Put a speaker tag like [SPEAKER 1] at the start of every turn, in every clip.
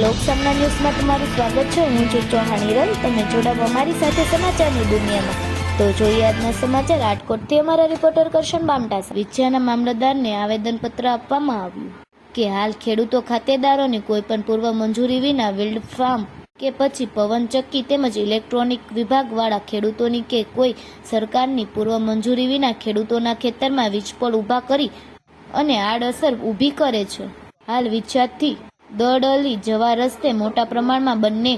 [SPEAKER 1] લોકસમના ન્યૂઝમાં તમારું સ્વાગત છે. હું છું ચૌહાણ હિરલ. તમે જોડાવો અમારી સાથે સમાચારની દુનિયામાં. તો જોઈએ આજના સમાચાર. રાજકોટથી અમારા રિપોર્ટર કરશન બામટા વિજયાના મામલતદારને આવેદનપત્ર આપવામાં આવ્યું કે હાલ ખેડૂતો ખાતેદારોની કોઈપણ પૂર્વ મંજૂરી વિના વિલ્ડ ફાર્મ કે પછી પવનચક્કી તેમજ ઇલેક્ટ્રોનિક વિભાગવાળા ખેડૂતોની કે કોઈ સરકારની પૂર્વ મંજૂરી વિના ખેડૂતોના ખેતરમાં વીજપોળ ઊભા કરી અને આડઅસર ઊભી કરે છે. હાલ વિછાદથી દડલી જવા રસ્તે મોટા પ્રમાણમાં બંને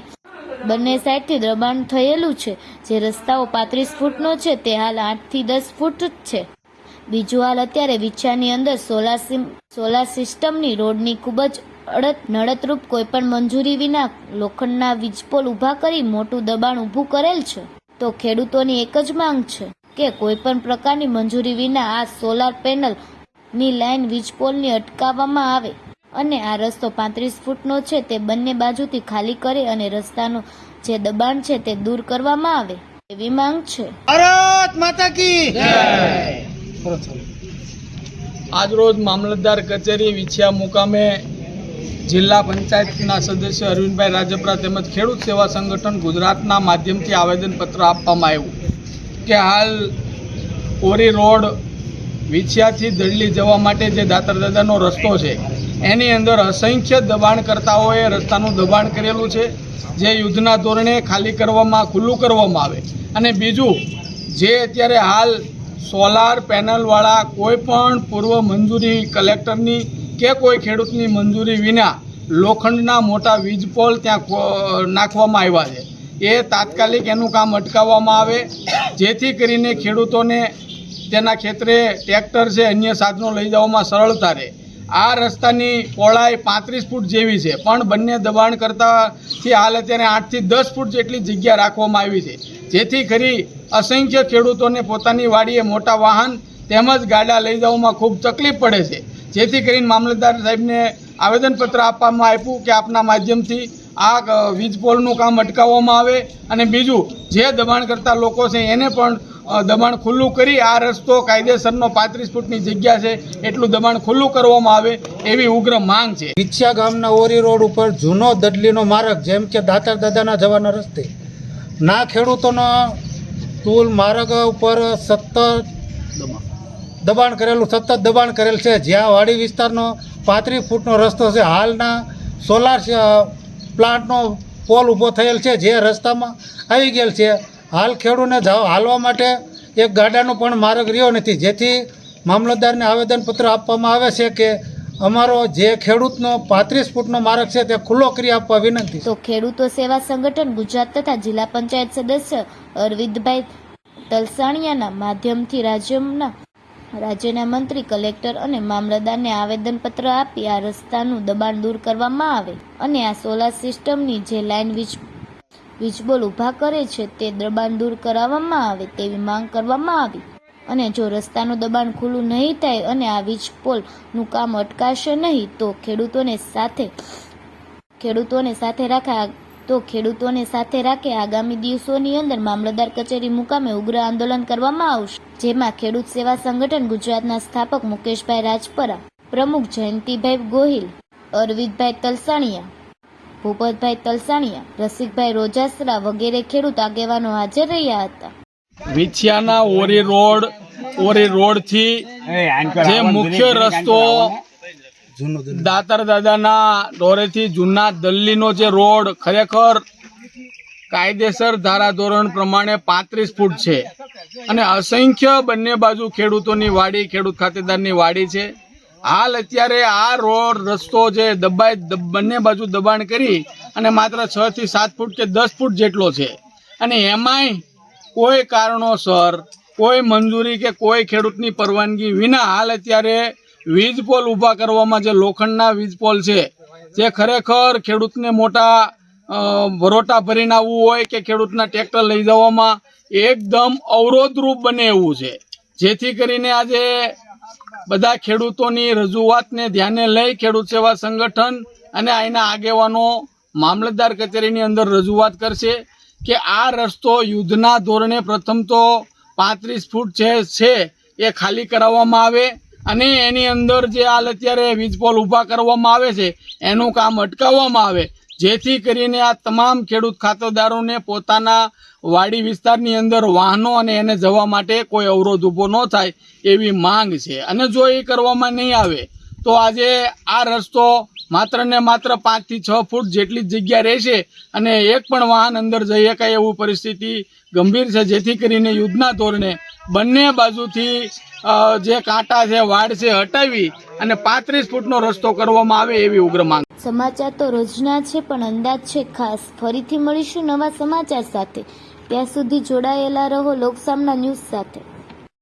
[SPEAKER 1] બંને સાઈડથી દબાણ થયેલું છે. જે રસ્તાઓ પાંત્રીસ ફૂટનો છે, તે હાલ આઠથી દસ ફૂટ જ છે. બીજું હાલ અત્યારે વિછાની અંદર સોલાર સોલાર સિસ્ટમની રોડની ખૂબ જ અડત, નડતરૂપ કોઈપણ મંજૂરી વિના લોખંડના વીજપોલ ઊભા કરી મોટું દબાણ ઊભું કરેલ છે. તો ખેડૂતોની એક જ માંગ છે કે કોઈપણ પ્રકારની મંજૂરી વિના આ સોલાર પેનલની લાઈન વીજપોલની અટકાવવામાં આવે. અને આ રસ્તો પાંત્રીસ ફૂટનો છે તે બંને બાજુથી ખાલી કરે અને રસ્તાનું જે દબાણ છે તે દૂર કરવામાં આવે. એવી માંગ છે.
[SPEAKER 2] ભારત માતા કી
[SPEAKER 3] આજરોજ મામલતદાર કચેરી વિછિયા મુકામે જિલ્લા પંચાયતના સદસ્ય અરવિંદભાઈ રાજપરા તેમજ ખેડૂત સેવા સંગઠન ગુજરાતના માધ્યમથી આવેદનપત્ર આપવામાં આવ્યું કે હાલ ઓરી રોડ વિછિયાથી દડલી જવા માટે જે દાતર દાદાનો રસ્તો છે એની અંદર અસંખ્ય દબાણકર્તાઓએ રસ્તાનું દબાણ કરેલું છે, જે યુદ્ધના ધોરણે ખાલી કરવામાં, ખુલ્લું કરવામાં આવે. અને બીજું, જે અત્યારે હાલ સોલાર પેનલવાળા કોઈ પણ પૂર્વ મંજૂરી કલેક્ટરની કે કોઈ ખેડૂતની મંજૂરી વિના લોખંડના મોટા વીજ પોલ ત્યાં નાખવામાં આવ્યા છે. એ તાત્કાલિક એનું કામ અટકાવવામાં આવે, જેથી કરીને ખેડૂતોને તેના ખેતરે ટ્રેક્ટર છે, અન્ય સાધનો લઈ જવામાં સરળતા રહે. આ રસ્તાની પહોળાઈ પાંત્રીસ ફૂટ જેવી છે. પણ બંને દબાણ કરતાથી હાલ અત્યારે આઠથી દસ ફૂટ જેટલી જગ્યા રાખવામાં આવી છે. જેથી કરી અસંખ્ય ખેડૂતોને પોતાની વાડીએ મોટા વાહન તેમજ ગાડા લઈ જવામાં ખૂબ તકલીફ પડે છે. જેથી કરીને મામલતદાર સાહેબને આવેદનપત્ર આપવામાં આપ્યું કે આપના માધ્યમથી આ વીજ પોલનું કામ અટકાવવામાં આવે. અને બીજું, જે દબાણ કરતા લોકો છે એને પણ દબાણ ખુલ્લું કરી આ રસ્તો કાયદેસરનો પાંત્રીસ ફૂટની જગ્યા છે, એટલું દબાણ ખુલ્લું કરવામાં આવે એવી ઉગ્ર માંગ છે.
[SPEAKER 2] વિછિયા ગામના ઓરી રોડ ઉપર જૂનો દડલીનો માર્ગ, જેમ કે દાતાર દાદાના જવાના રસ્તે. ના ખેડૂતોનો ટૂલ માર્ગ ઉપર સતત દબાણ કરેલું, સતત દબાણ કરેલ છે. જ્યાં વાડી વિસ્તારનો પાંત્રીસ ફૂટનો રસ્તો છે, હાલના સોલાર પ્લાન્ટનો પોલ ઊભો થયેલ છે, જે રસ્તામાં આવી ગયેલ છે. હાલ ખેડૂને હાલવા માટે એક ગાડાનો પણ માર્ગ રહ્યો નથી. જેથી મામલતદારને આવેદનપત્ર આપવામાં આવે છે કે અમારો જે ખેડૂતનો પાંત્રીસ ફૂટનો માર્ગ છે તે ખુલ્લો કરી આપવા વિનંતી.
[SPEAKER 1] તો ખેડૂતો સેવા સંગઠન ગુજરાત તથા જિલ્લા પંચાયત સદસ્ય અરવિંદભાઈ તલસાણિયાના માધ્યમથી રાજ્યના રાજ્યના મંત્રી, કલેક્ટર અને મામલતદારને આવેદનપત્ર આપી આ રસ્તાનું દબાણ દૂર કરવામાં આવે અને આ સોલાર સિસ્ટમની જે લાઇન વીજ વીજબોલ ઊભા કરે છે તે દબાણ દૂર કરાવવામાં આવે તેવી માંગ કરવામાં આવી. અને જો રસ્તાનું દબાણ ખુલ્લું નહીં થાય અને આ વીજ પોલનું કામ અટકાશે નહીં, તો ખેડૂતોને સાથે ખેડૂતોને સાથે રાખે તો ખેડૂતોને સાથે રાખે આગામી દિવસોની અંદર મામલતદાર કચેરી મુકામે ઉગ્ર આંદોલન કરવામાં આવશે, જેમાં ખેડૂત સેવા સંગઠન ગુજરાતના સ્થાપક મુકેશભાઈ રાજપરા, પ્રમુખ જયંતિભાઈ ગોહિલ, અરવિંદભાઈ તલસાણિયા ભૂપતભાઈ તલસાણિયા રસિકભાઈ રોજાસરા વગેરે ખેડૂત આગેવાનો હાજર રહ્યા હતા.
[SPEAKER 3] વિછિયાના ઓરી રોડ ઓરી રોડથી જે મુખ્ય રસ્તો દાતર દાદાના દોરેથી જૂના દલ્લીનો જે રોડ ખરેખર કાયદેસર ધારાધોરણ પ્રમાણે પાંત્રીસ ફૂટ છે. અને અસંખ્ય બંને બાજુ ખેડૂતોની વાડી ખેડૂત ખાતેદારની વાડી છે. હાલ અત્યારે આ રોડ રસ્તો જે દબાઈ બંને બાજુ દબાણ કરી અને માત્ર છ થી સાત ફૂટ કે દસ ફૂટ જેટલો છે. અને એમાંય કોઈ કારણોસર, કોઈ મંજૂરી કે કોઈ ખેડૂતની પરવાનગી વિના હાલ અત્યારે વીજ પોલ ઊભા કરવામાં જે લોખંડના વીજ પોલ છે, જે ખરેખર ખેડૂતને મોટા ભરોટા ભરીને આવવું હોય કે ખેડૂતના ટ્રેક્ટર લઈ જવામાં એકદમ અવરોધરૂપ બને એવું છે. જેથી કરીને આજે બધા ખેડૂતોની રજૂઆતને ધ્યાને લઈ ખેડૂત સેવા સંગઠન અને અહીંના આગેવાનો મામલતદાર કચેરીની અંદર રજૂઆત કરશે કે આ રસ્તો યુદ્ધના ધોરણે પ્રથમ તો પાંત્રીસ ફૂટ છે છે એ ખાલી કરાવવામાં આવે અને એની અંદર જે હાલ અત્યારે વીજ પોલ ઊભા કરવામાં આવે છે, એનું કામ અટકાવવામાં આવે. જેથી કરીને આ તમામ ખેડૂત ખાતેદારોને પોતાના વાડી વિસ્તારની અંદર વાહનો અને એને જવા માટે કોઈ અવરોધ ઊભો ન થાય એવી માંગ છે. અને જો એ કરવામાં નહીં આવે, તો આજે આ રસ્તો માત્ર ને માત્ર પાંચથી છ ફૂટ જેટલી જ જગ્યા રહેશે અને એક પણ વાહન અંદર જઈ શકાય એવું પરિસ્થિતિ ગંભીર છે, જેથી કરીને યુદ્ધના ધોરણે બંને બાજુથી જે કાંટા છે, વાડ છે, હટાવી અને પાંત્રીસ ફૂટનો રસ્તો કરવામાં આવે એવી ઉગ્ર માંગ.
[SPEAKER 1] સમાચાર તો રોજના છે, પણ અંદાજ છે ખાસ. ફરીથી મળીશું નવા સમાચાર સાથે. ત્યાં સુધી જોડાયેલા રહો લોકસામના ન્યૂઝ સાથે.